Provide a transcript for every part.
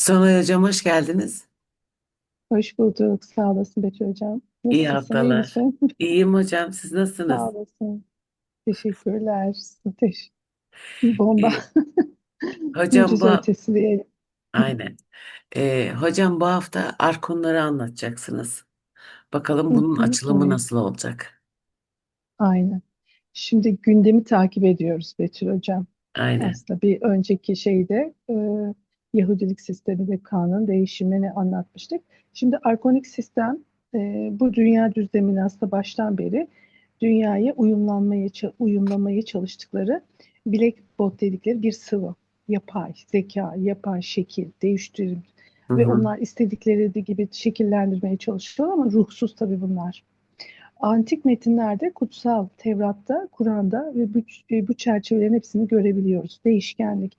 Sonay Hocam hoş geldiniz. Hoş bulduk. Sağ olasın Betül Hocam. İyi Nasılsın? iyi haftalar. misin? İyiyim hocam. Siz Sağ nasılsınız? olasın. Teşekkürler. Teş bomba. İyi. Hocam Mucize bu ötesi diyelim. aynen. Ee, hocam bu hafta arkonları anlatacaksınız. Bakalım Hı bunun hı, açılımı evet, nasıl olacak? aynen. Şimdi gündemi takip ediyoruz Betül Hocam. Aynen. Aslında bir önceki şeyde e, Yahudilik sisteminde kanun değişimini anlatmıştık. Şimdi arkonik sistem e, bu dünya düzlemini aslında baştan beri dünyaya uyumlanmaya uyumlamaya çalıştıkları Blackboard dedikleri bir sıvı. Yapay zeka, yapay şekil, değiştirim Hı ve hı. onlar istedikleri gibi şekillendirmeye çalışıyor ama ruhsuz tabii bunlar. Antik metinlerde, kutsal Tevrat'ta, Kur'an'da ve bu, e, bu çerçevelerin hepsini görebiliyoruz. Değişkenlik.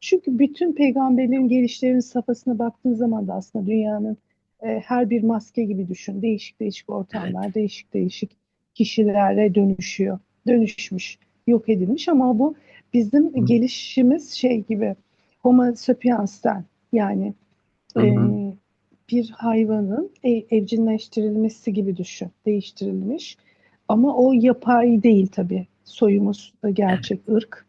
Çünkü bütün peygamberlerin gelişlerinin safhasına baktığın zaman da aslında dünyanın e, her bir maske gibi düşün. Değişik değişik Evet. ortamlar, değişik değişik kişilere dönüşüyor. Dönüşmüş, yok edilmiş ama bu bizim Hı gelişimiz şey gibi Homo sapiens'ten yani hı. e, bir hayvanın e- evcilleştirilmesi gibi düşün, değiştirilmiş. Ama o yapay değil tabii. Soyumuz Evet. gerçek ırk.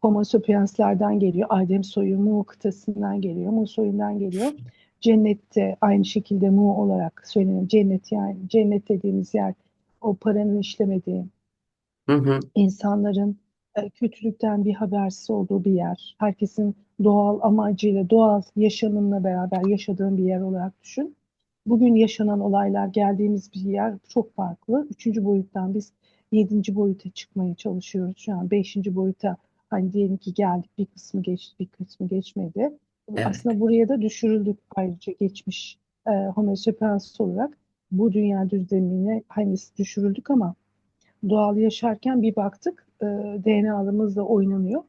Homo sapienslerden geliyor. Adem soyu Mu kıtasından geliyor. Mu soyundan geliyor. Cennette aynı şekilde Mu olarak söyleniyor. Cennet yani cennet dediğimiz yer o paranın işlemediği, Hı hı. insanların e, kötülükten bir habersiz olduğu bir yer. Herkesin doğal amacıyla, doğal yaşamınla beraber yaşadığın bir yer olarak düşün. Bugün yaşanan olaylar, geldiğimiz bir yer çok farklı. Üçüncü boyuttan biz yedinci boyuta çıkmaya çalışıyoruz. Şu an beşinci boyuta hani diyelim ki geldik bir kısmı geçti, bir kısmı geçmedi. Evet. Aslında buraya da düşürüldük ayrıca geçmiş e, Homo sapiens olarak bu dünya düzlemine hani düşürüldük ama doğal yaşarken bir baktık e, DNA'mızla oynanıyor.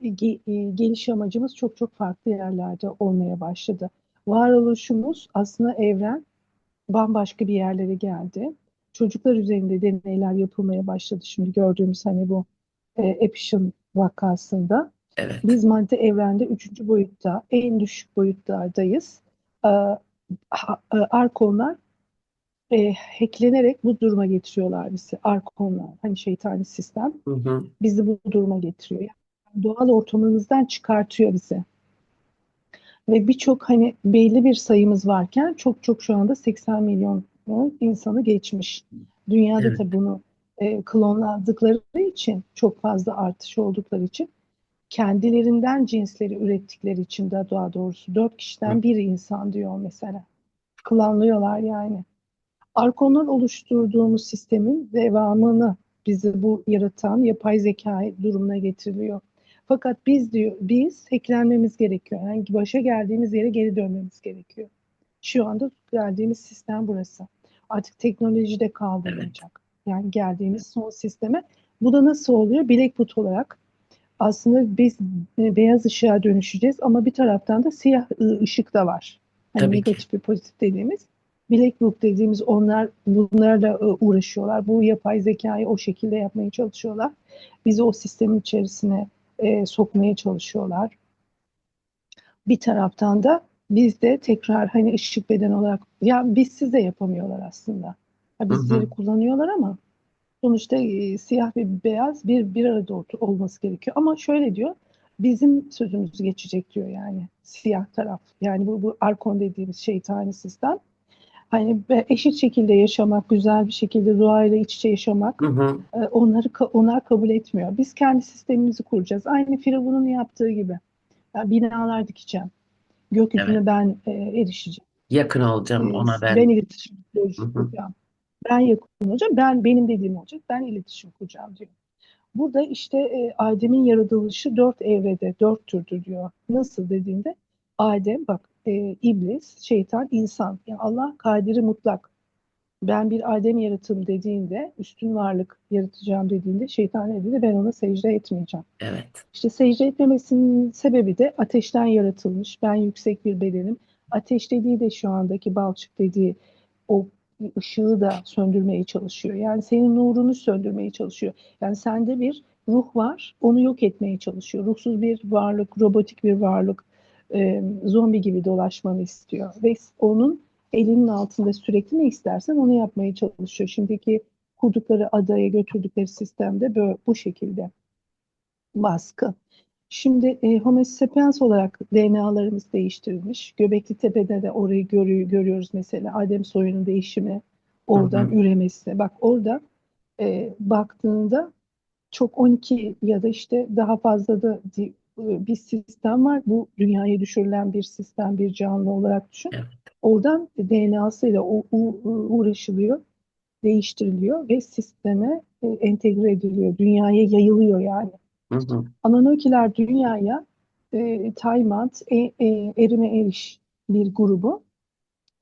E, ge- e, geliş amacımız çok çok farklı yerlerde olmaya başladı. Varoluşumuz aslında evren bambaşka bir yerlere geldi. Çocuklar üzerinde deneyler yapılmaya başladı. Şimdi gördüğümüz hani bu e, Epstein vakasında. Evet. Biz madde evrende üçüncü boyutta, en düşük boyutlardayız. E, ha- e, arkonlar e, hacklenerek bu duruma getiriyorlar bizi. Arkonlar, hani şeytani sistem Hı hı. bizi bu duruma getiriyor. Yani doğal ortamımızdan çıkartıyor bizi. Ve birçok hani belli bir sayımız varken çok çok şu anda 80 milyon insanı geçmiş. Dünyada Evet. tabii bunu e, klonladıkları için çok fazla artış oldukları için kendilerinden cinsleri ürettikleri için de daha doğrusu dört kişiden bir insan diyor mesela. Klonluyorlar yani. Arkonlar oluşturduğumuz sistemin devamını bizi bu yaratan yapay zeka durumuna getiriliyor. Fakat biz diyor, biz hacklenmemiz gerekiyor. Yani başa geldiğimiz yere geri dönmemiz gerekiyor. Şu anda geldiğimiz sistem burası. Artık teknoloji de Evet. Yani geldiğimiz son sisteme. Bu da nasıl oluyor? Blackboard olarak aslında biz e, beyaz ışığa dönüşeceğiz ama bir taraftan da siyah ışık da var. Hani Tabii negatif ve pozitif dediğimiz. Black Book dediğimiz onlar bunlarla e, uğraşıyorlar. Bu yapay zekayı o şekilde yapmaya çalışıyorlar. Bizi o sistemin içerisine e, sokmaya çalışıyorlar. Bir taraftan da biz de tekrar hani ışık beden olarak ya biz size yapamıyorlar aslında. Ha, bizleri hı. kullanıyorlar ama sonuçta e, siyah ve beyaz bir bir arada ol- olması gerekiyor. Ama şöyle diyor, bizim sözümüz geçecek diyor yani siyah taraf. Yani bu, bu Arkon dediğimiz şeytani sistem. Hani eşit şekilde yaşamak, güzel bir şekilde doğayla iç içe yaşamak Hı hı. e, onları onlar kabul etmiyor. Biz kendi sistemimizi kuracağız. Aynı Firavun'un yaptığı gibi. Ya binalar dikeceğim. Gökyüzüne Evet. ben e, erişeceğim. Yakın olacağım ona ben ben. iletişim kuracağım. Ben yakın olacağım. Ben benim dediğim olacak. Ben iletişim kuracağım diyor. Burada işte e, Adem'in yaratılışı dört evrede, dört türdür diyor. Nasıl dediğinde Adem bak e, iblis, şeytan, insan. Yani Allah kadiri mutlak. Ben bir Adem yaratım dediğinde, üstün varlık yaratacağım dediğinde şeytan ne dedi? Ben ona secde etmeyeceğim. Evet. İşte secde etmemesinin sebebi de ateşten yaratılmış. Ben yüksek bir bedenim. Ateş dediği de şu andaki balçık dediği o ışığı da söndürmeye çalışıyor. Yani senin nurunu söndürmeye çalışıyor. Yani sende bir ruh var, onu yok etmeye çalışıyor. Ruhsuz bir varlık, robotik bir varlık, e, zombi gibi dolaşmanı istiyor. Ve onun elinin altında sürekli ne istersen onu yapmaya çalışıyor. Şimdiki kurdukları adaya götürdükleri sistemde böyle, bu şekilde baskı. Şimdi e, Homo sapiens olarak DNA'larımız değiştirilmiş. Göbekli Tepe'de de orayı görüyor, görüyoruz mesela. Adem soyunun değişimi, oradan Hı hı. üremesi. Bak orada e, baktığında çok 12 ya da işte daha fazla da e, bir sistem var. Bu dünyaya düşürülen bir sistem, bir canlı olarak düşün. Evet. Oradan DNA'sıyla uğraşılıyor, değiştiriliyor ve sisteme e, entegre ediliyor. Dünyaya yayılıyor yani. Hı. Anunnaki dünyaya e, Taymat, e, e, Erime Eriş bir grubu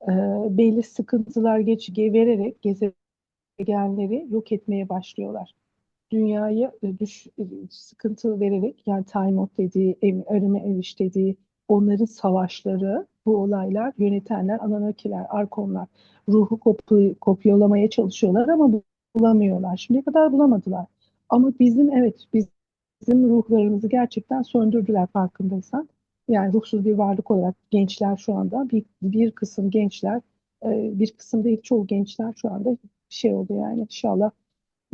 e, belli sıkıntılar geç vererek gezegenleri yok etmeye başlıyorlar. Dünyaya e, düş, e, sıkıntı vererek yani Taymot dediği, Erime Eriş dediği onların savaşları, bu olaylar yönetenler, Anunnakiler, Arkonlar ruhu kopy- kopyalamaya çalışıyorlar ama bulamıyorlar. Şimdiye kadar bulamadılar. Ama bizim evet biz bizim ruhlarımızı gerçekten söndürdüler farkındaysan. Yani ruhsuz bir varlık olarak gençler şu anda bir, bir kısım gençler e, bir kısım değil çoğu gençler şu anda şey oldu yani inşallah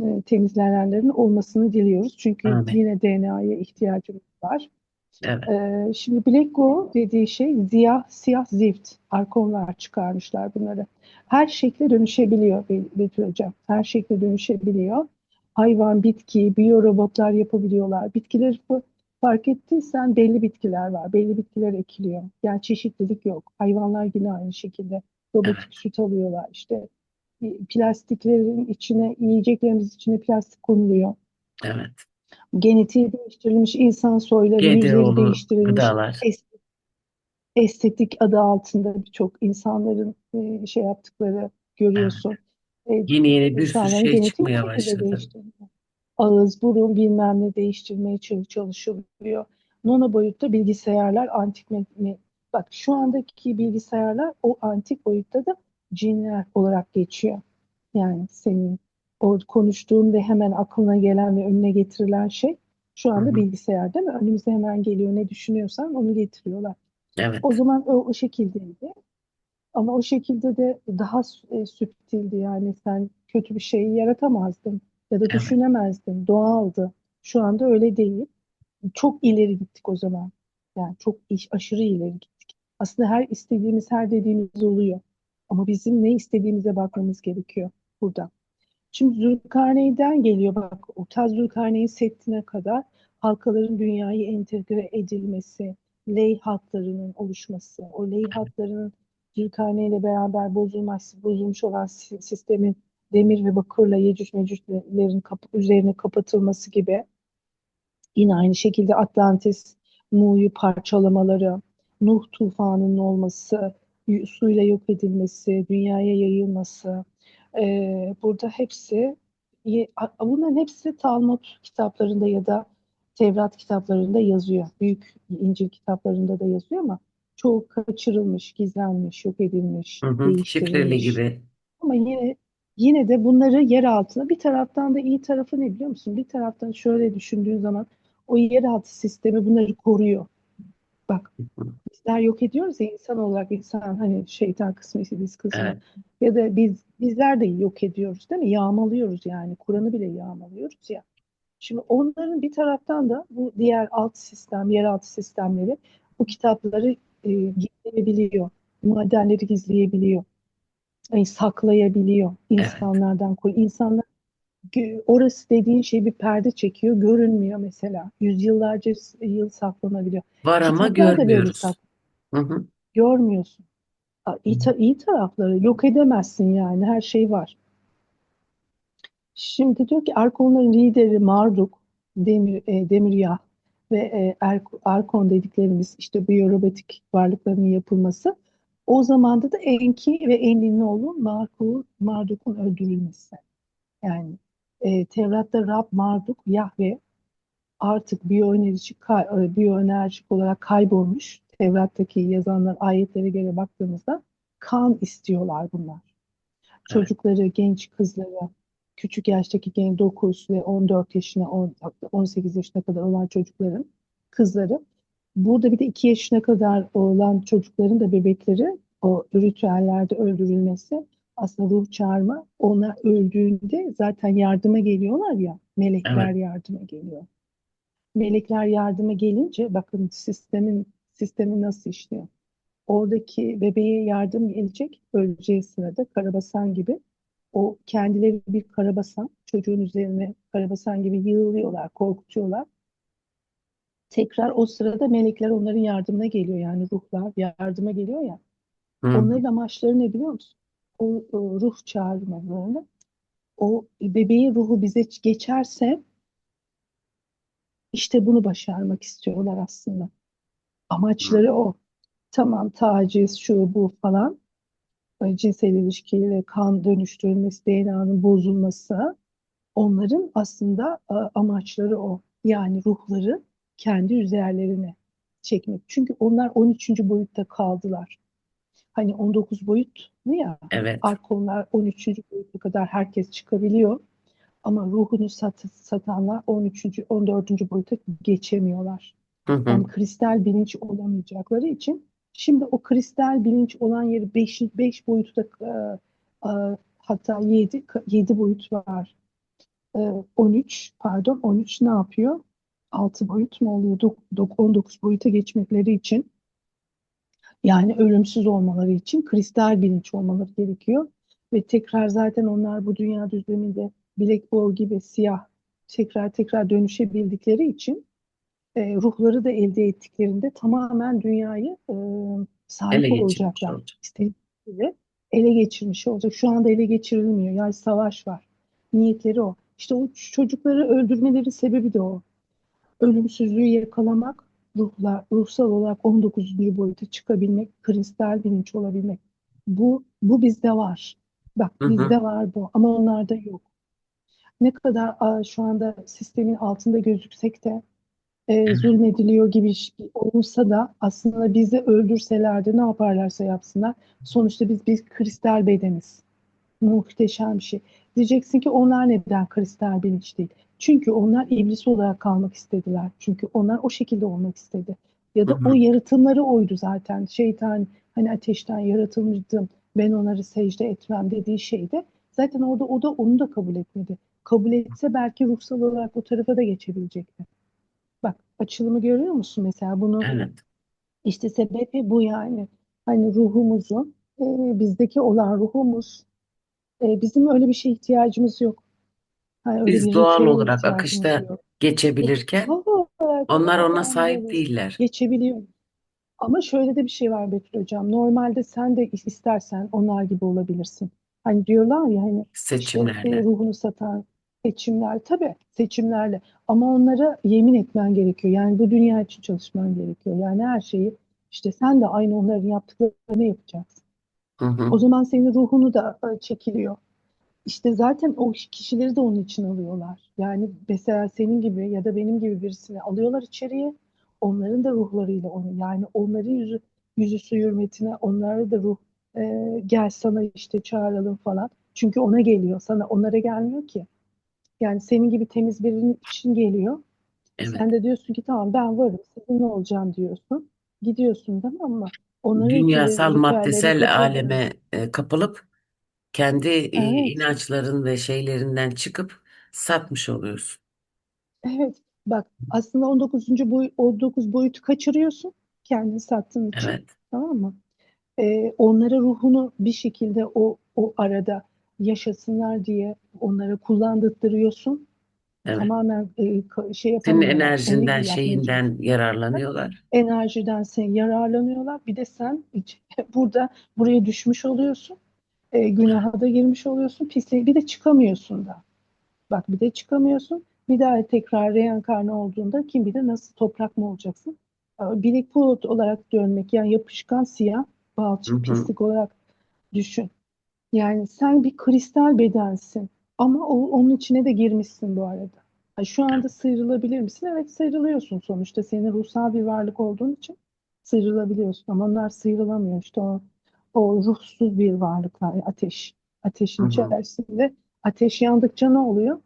e, temizlenenlerin olmasını diliyoruz. Çünkü Amin. yine DNA'ya ihtiyacımız var. Evet. Ee, şimdi Black Go dediği şey siyah, siyah zift. Arkonlar çıkarmışlar bunları. Her şekle dönüşebiliyor Be- Betül Hocam. Her şekle dönüşebiliyor. Hayvan, bitki, biyorobotlar yapabiliyorlar. Bitkileri fa- fark ettiysen belli bitkiler var. Belli bitkiler ekiliyor. Yani çeşitlilik yok. Hayvanlar yine aynı şekilde. Robotik Evet. süt alıyorlar. İşte plastiklerin içine, yiyeceklerimiz içine plastik konuluyor Evet. genetiği değiştirilmiş insan soyları, yüzleri değiştirilmiş gıdalar. es- estetik adı altında birçok insanların e, şey yaptıkları Evet. Görüyorsun. E, Yeni yeni bir sürü şey çıkmaya başladı. Ağız, burun bilmem ne değiştirmeye çal- çalışılıyor. Nano boyutta bilgisayarlar antik me- bak şu andaki bilgisayarlar o antik boyutta da cinler olarak geçiyor. Yani senin o konuştuğun ve hemen aklına gelen ve önüne getirilen şey şu anda hı. bilgisayar değil mi? Önümüze hemen geliyor ne düşünüyorsan onu getiriyorlar. Evet. O zaman o, o şekildeydi. Ama o şekilde de daha e, süptildi yani sen kötü bir şeyi yaratamazdın ya da Evet. düşünemezdin. Doğaldı. Şu anda öyle değil. Çok ileri gittik o zaman. Yani çok iş, aşırı ileri gittik. Aslında her istediğimiz, her dediğimiz oluyor. Ama bizim ne istediğimize bakmamız gerekiyor burada. Şimdi Zülkarneyn'den geliyor bak o Taz Zülkarneyn Settin'e kadar halkaların dünyayı entegre edilmesi, ley hatlarının oluşması, o ley hatlarının Zülkarneyn ile beraber bozulmuş, bozulmuş olan si- sistemin demir ve bakırla Yecüc Mecüclerin kapı, üzerine kapatılması gibi Yine aynı şekilde Atlantis, Nuh'yu parçalamaları, Nuh tufanının olması, suyla yok edilmesi, dünyaya yayılması, e, burada hepsi, bunların hepsi Talmud kitaplarında ya da Tevrat kitaplarında yazıyor. Büyük İncil kitaplarında da yazıyor ama çoğu kaçırılmış, gizlenmiş, yok edilmiş, Hı hı. Şifreli gibi. Ama yine yine de bunları yer altına bir taraftan da iyi tarafı ne biliyor musun? Bir taraftan şöyle düşündüğün zaman o yeraltı sistemi bunları koruyor. Bak bizler yok ediyoruz ya insan olarak insan hani şeytan kısmı biz kısmı Evet. ya da biz bizler de yok ediyoruz değil mi? Yağmalıyoruz yani Kur'an'ı bile yağmalıyoruz ya. Şimdi onların bir taraftan da bu diğer alt sistem, yeraltı sistemleri bu kitapları e, gizleyebiliyor. Madenleri gizleyebiliyor e, saklayabiliyor Evet. insanlardan koy. İnsanlar orası dediğin şey bir perde çekiyor, görünmüyor mesela. Yüzyıllarca yıl saklanabiliyor. Var ama Kitaplar görmüyoruz. Hı hı. görmüyorsun. İyi, ta- iyi tarafları yok edemezsin yani her şey var. Şimdi diyor ki Arkonların lideri Marduk, Demir, e, Demiryah ve e, Erk- Arkon dediklerimiz işte biyorobotik varlıkların yapılması. O zamanda da Enki ve Enli'nin oğlu Marku, Marduk'un öldürülmesi. Yani e, Tevrat'ta Rab, Marduk, Yahve artık biyoenerjik, e, biyoenerjik olarak kaybolmuş. Tevrat'taki yazanlar ayetlere göre baktığımızda kan istiyorlar bunlar. Evet. Çocukları, genç kızları, küçük yaştaki genç 9 ve 14 yaşına, 10 18 yaşına kadar olan çocukların, kızları Burada bir de iki yaşına kadar olan çocukların da bebekleri o ritüellerde öldürülmesi aslında ruh çağırma. Onlar öldüğünde zaten yardıma geliyorlar ya melekler Evet. yardıma geliyor. Melekler yardıma gelince bakın sistemin sistemi nasıl işliyor. Oradaki bebeğe yardım gelecek öleceği sırada karabasan gibi o kendileri bir karabasan çocuğun üzerine karabasan gibi yığılıyorlar, korkutuyorlar. Tekrar o sırada melekler onların yardımına geliyor yani ruhlar yardıma geliyor ya. Hı. Onların amaçları ne biliyor musun? O, o ruh çağırmalarını. O bebeğin ruhu bize geçerse işte bunu başarmak istiyorlar aslında. Amaçları o. Tamam taciz, şu bu falan. Cinsel ilişkiyle kan dönüştürülmesi, DNA'nın bozulması. Onların aslında e, amaçları o. Yani ruhları kendi üzerlerine çekmek. Çünkü onlar 13. boyutta kaldılar. Hani 19 boyut ne ya? Evet. Arkonlar 13. boyuta kadar herkes çıkabiliyor. Ama ruhunu sat, satanlar 13. 14. boyuta geçemiyorlar. Hı hı. Yani kristal bilinç olamayacakları için şimdi o kristal bilinç olan yeri 5 5 boyutu da e, e, hatta 7 7 boyut var. E, 13 pardon 13 ne yapıyor? 6 boyut mu oluyor? Dok- dok- 19 boyuta geçmekleri için yani ölümsüz olmaları için kristal bilinç olmaları gerekiyor. Ve tekrar zaten onlar bu dünya düzleminde Black Ball gibi siyah tekrar tekrar dönüşebildikleri için e, ruhları da elde ettiklerinde tamamen dünyayı e, sahip Ele olacaklar. olacak. İstedikleri ele geçirmiş olacak. Şu anda ele geçirilmiyor. Yani savaş var. Niyetleri o. İşte o çocukları öldürmeleri sebebi de o. Ölümsüzlüğü yakalamak, ruhlar, ruhsal olarak 19. boyuta çıkabilmek, kristal bilinç olabilmek. Bu, bu bizde var. Bak Hı hı. bizde var bu ama onlarda yok. Ne kadar aa, şu anda sistemin altında gözüksek de e, zulmediliyor gibi olsa da aslında bizi öldürseler de ne yaparlarsa yapsınlar. Sonuçta biz bir kristal bedeniz. Muhteşem bir şey. Diyeceksin ki onlar neden kristal bilinç değil? Çünkü onlar iblis olarak kalmak istediler. Çünkü onlar o şekilde olmak istedi. Ya da Hı hı. o yaratımları oydu zaten. Şeytan hani ateşten yaratılmıştım. Ben onları secde etmem dediği şeydi. Zaten orada o da onu da kabul etmedi. Kabul etse belki ruhsal olarak o tarafa da geçebilecekti. Bak açılımı görüyor musun mesela bunu Evet. işte sebebi bu yani. Hani ruhumuzun e, bizdeki olan ruhumuz e, bizim öyle bir şeye ihtiyacımız yok. Hani Biz doğal olarak akışta yok. geçebilirken Doğal olarak onlar ona sahip öyle değiller. geçebiliyor. Ama şöyle de bir şey var Betül Hocam. Normalde sen de istersen onlar gibi olabilirsin. Hani diyorlar ya hani işte e, Seçimlerle. ruhunu satan seçimler tabii seçimlerle ama onlara yemin etmen gerekiyor. Yani bu dünya için çalışman gerekiyor. Yani her şeyi işte sen de aynı onların yaptıklarını yapacaksın. Hı hı. O zaman senin ruhunu da e, çekiliyor. İşte zaten o kişileri de onun için alıyorlar. Yani mesela senin gibi ya da benim gibi birisini alıyorlar içeriye. Onların da ruhlarıyla onu yani onların yüzü yüzüstü hürmetine onlara da ruh e, gel sana işte çağıralım falan. Çünkü ona geliyor. Sana onlara gelmiyor ki. Yani senin gibi temiz birinin için geliyor. Evet. Sen de diyorsun ki tamam ben varım. Sizinle olacağım diyorsun. Gidiyorsun tamam mı? Onların Dünyasal maddesel aleme e, kapılıp kendi e, Evet. inançların ve şeylerinden çıkıp satmış oluyorsun. Evet, bak aslında 19. boy 19 boyutu kaçırıyorsun kendini sattığın için. Evet. Tamam mı? Ee, onlara ruhunu bir şekilde o o arada yaşasınlar diye onlara kullandırtıyorsun. Evet. Tamamen e, şey Senin yapamıyorlar. Onu enerjinden, yapmaya şeyinden yararlanıyorlar. Enerjiden sen yararlanıyorlar. Bir de sen burada buraya düşmüş oluyorsun. E, günaha da girmiş oluyorsun. Pisliğe bir de çıkamıyorsun da. Bak bir de çıkamıyorsun. Bir daha tekrar reenkarne olduğunda kim bilir nasıl toprak mı olacaksın? Ee, Bilek bulut olarak dönmek yani yapışkan siyah balçık pislik olarak düşün. Yani sen bir kristal bedensin ama o, onun içine de girmişsin bu arada. Ha, şu anda sıyrılabilir misin? Evet sıyrılıyorsun sonuçta. Senin ruhsal bir varlık olduğun için sıyrılabiliyorsun ama onlar sıyrılamıyor. İşte o, o ruhsuz bir varlıklar, ateş. Hı Ateşin hı. içerisinde ateş yandıkça ne oluyor?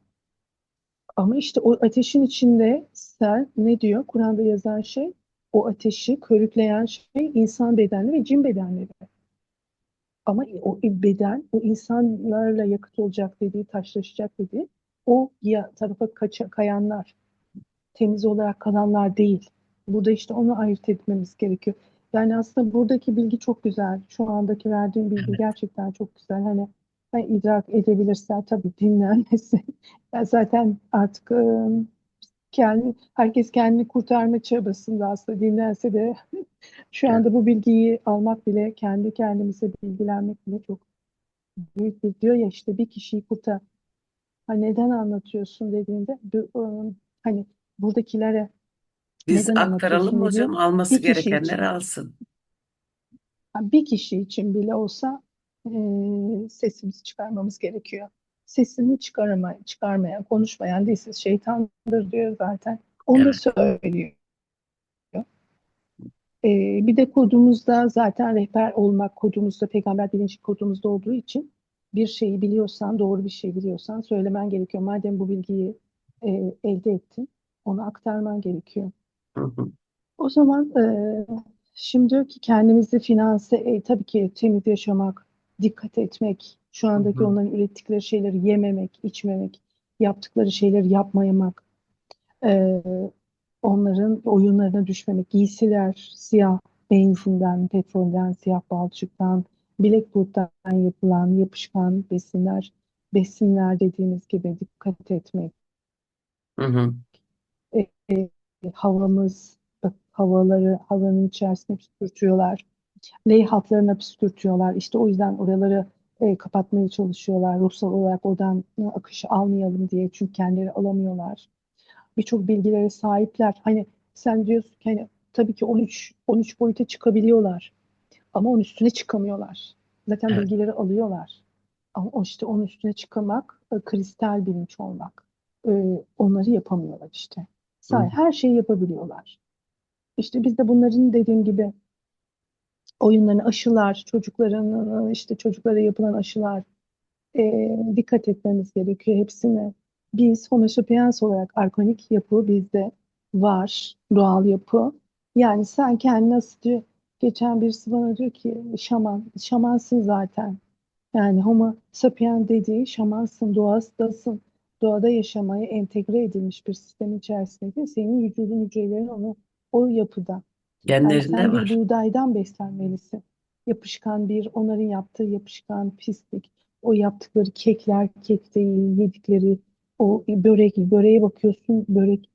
Ama işte o ateşin içinde sen ne diyor? Kur'an'da yazan şey o ateşi körükleyen şey insan bedenleri ve cin bedenleri. Ama o beden, o insanlarla yakıt olacak dediği, taşlaşacak dediği, o ya tarafa kaça, kayanlar, temiz olarak kalanlar değil. Burada işte onu ayırt etmemiz gerekiyor. Yani aslında buradaki bilgi çok güzel. Şu andaki verdiğim bilgi Evet. gerçekten çok güzel. Hani ben idrak edebilirsen tabii dinlenmesi. Ya zaten artık e, kendi, herkes kendini kurtarma çabasında aslında dinlense de şu anda bu bilgiyi almak bile, kendi kendimize bilgilenmek bile çok büyük bir diyor ya işte bir kişiyi kurtar. Ha neden anlatıyorsun dediğinde ıı, hani buradakilere Biz neden aktaralım diyor? hocam. Alması Bir gerekenler için. alsın. Bir kişi için bile olsa eee, sesimizi çıkarmamız gerekiyor. Sesini çıkarama, çıkarmayan, konuşmayan dilsiz şeytandır diyor zaten. Onu Evet. söylüyor. Eee, bir de kodumuzda zaten rehber olmak kodumuzda, peygamber bilinci kodumuzda olduğu için bir şeyi biliyorsan, doğru bir şey biliyorsan söylemen gerekiyor. Madem bu bilgiyi eee, elde ettin, onu aktarman gerekiyor. Hı hı. O zaman eee, şimdi diyor ki kendimizi finanse, e, tabii ki temiz yaşamak, dikkat etmek, şu andaki hı. onların ürettikleri şeyleri yememek, içmemek, yaptıkları şeyleri yapmayamak, eee, onların oyunlarına düşmemek, giysiler siyah benzinden, petrolden, siyah balçıktan, Blackwood'dan yapılan yapışkan besinler, besinler dediğimiz gibi dikkat etmek, Hı hı. E, e, havamız, havaları havanın içerisine püskürtüyorlar. Ley hatlarına püskürtüyorlar. İşte o yüzden oraları e, kapatmaya çalışıyorlar. Ruhsal olarak oradan e, akışı almayalım diye. Çünkü kendileri alamıyorlar. Birçok bilgilere sahipler. Hani sen diyorsun ki hani tabii ki 13 13 boyuta çıkabiliyorlar. Ama onun üstüne çıkamıyorlar. Zaten Evet. bilgileri alıyorlar. Ama o işte onun üstüne çıkamak, e, kristal bilinç olmak. E, onları yapamıyorlar işte. Hı. Her şeyi yapabiliyorlar. İşte biz de bunların dediğim gibi oyunlarını aşılar, çocukların işte çocuklara yapılan aşılar e, dikkat etmemiz gerekiyor hepsine. Biz Homo sapiens olarak arkonik yapı bizde var, doğal yapı. Yani sen kendini nasıl diyor, geçen birisi bana diyor ki şaman, şamansın zaten. Yani Homo sapien dediği şamansın, doğasındasın. Doğada yaşamaya entegre edilmiş bir sistem içerisinde senin vücudun hücrelerin onu o yapıda. Yani Genlerinde sen bir var. buğdaydan beslenmelisin. Yapışkan bir, onların yaptığı yapışkan pislik. O yaptıkları kekler kek değil, yedikleri o börek, böreğe bakıyorsun, börek,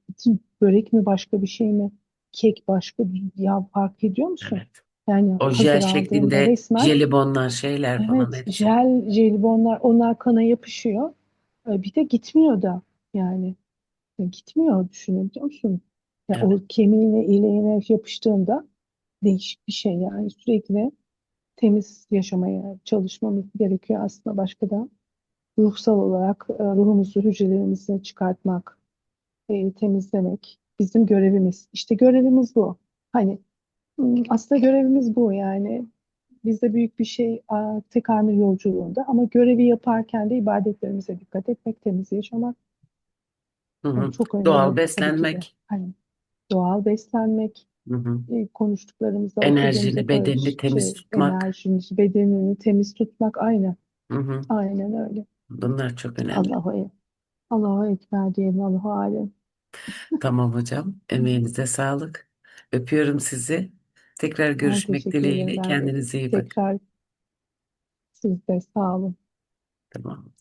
börek mi başka bir şey mi? Kek başka bir, ya fark ediyor musun? Evet. Yani O jel şeklinde resmen jelibonlar şeyler falan Evet, jel, jelibonlar onlar kana yapışıyor. E, Bir de gitmiyor da yani gitmiyor düşünebiliyor musun? Ya Evet. o kemiğine, ileğine yapıştığında değişik bir şey yani sürekli temiz yaşamaya çalışmamız gerekiyor aslında başka da ruhsal olarak e, ruhumuzu, hücrelerimizi çıkartmak, e, temizlemek bizim görevimiz. İşte görevimiz bu. Hani Aslında görevimiz bu yani. Bizde büyük bir şey tekamül yolculuğunda ama görevi yaparken de ibadetlerimize dikkat etmek, temiz yaşamak Hı hı. çok Doğal önemli ki de. beslenmek. Hani doğal beslenmek, Hı hı. e, konuştuklarımızda, Enerjini, bedenini karış, temiz şey, tutmak. enerjimizi, bedenini temiz tutmak aynı. Hı hı. Aynen öyle. Bunlar çok önemli. Allahu, Allahu Ekber diyelim, Allahu Alem. Tamam hocam. Emeğinize sağlık. Öpüyorum sizi. Tekrar Ben görüşmek teşekkür ederim. dileğiyle. Ben de Kendinize iyi bakın. tekrar siz de sağ olun. Tamam.